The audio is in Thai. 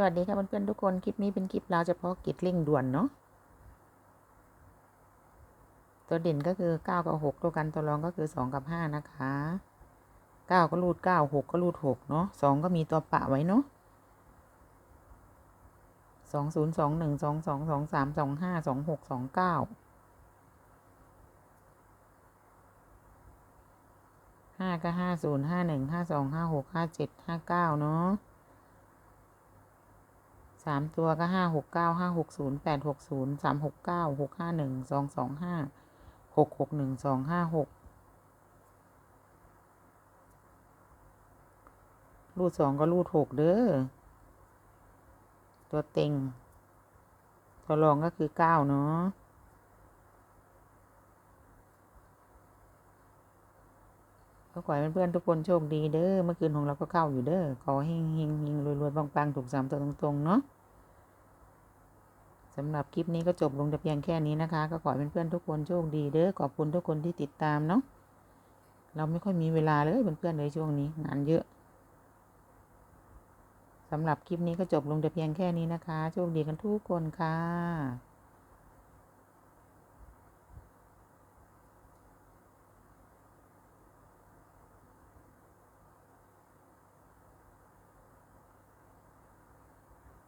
สวัสดีค่ะเพื่อนๆทุกคน คลิปนี้เป็นคลิปเราวเฉพาะกิจเร่งด่วนเนาะ ตัวเด่นก็คือเก้ากับหกตัวกันตัวรองก็คือสองกับห้านะคะเก้าก็รูดเก้าหกก็รูดหกเนาะสองก็มีตัวปะไว้เนาะสองศูนย์สองหนึ่งสองสองสองสามสองห้าสองหกสองเก้าห้าก็ห้าศูนย์ห้าหนึ่งห้าสองห้าหกห้าเจ็ดห้าเก้าเนาะ สามตัวก็ห้าหกเก้าห้าหกศูนย์แปดหกศูนย์สามหกเก้าหกห้าหนึ่งสองสองห้าหกหกหนึ่งสองห้าหกรูดสองก็รูดหกเด้อ ตัวเต็ง ตัวรองก็คือเก้าเนาะก็ขอให้เพื่อนๆทุกคนโชคดีเด้อ เมื่อคืนของเราก็เข้าอยู่เด้อ ขอให้เฮงๆรวยๆปังๆ ถูกสามตัวตรงๆ เนาะ สำหรับคลิปนี้ก็จบลงแต่เพียงแค่นี้นะคะ ก็ขอให้เพื่อนทุกคนโชคดีเด้อขอบคุณทุกคนที่ติดตามเนาะเราไม่ค่อยมีเวลาเลยเพื่อนๆเลยช่วงนี้งานเยอะสำหรับคลิปนี้ก็จบลงแต่เพียงแค่นี้นะคะ โชคดีกันทุกคนค่ะ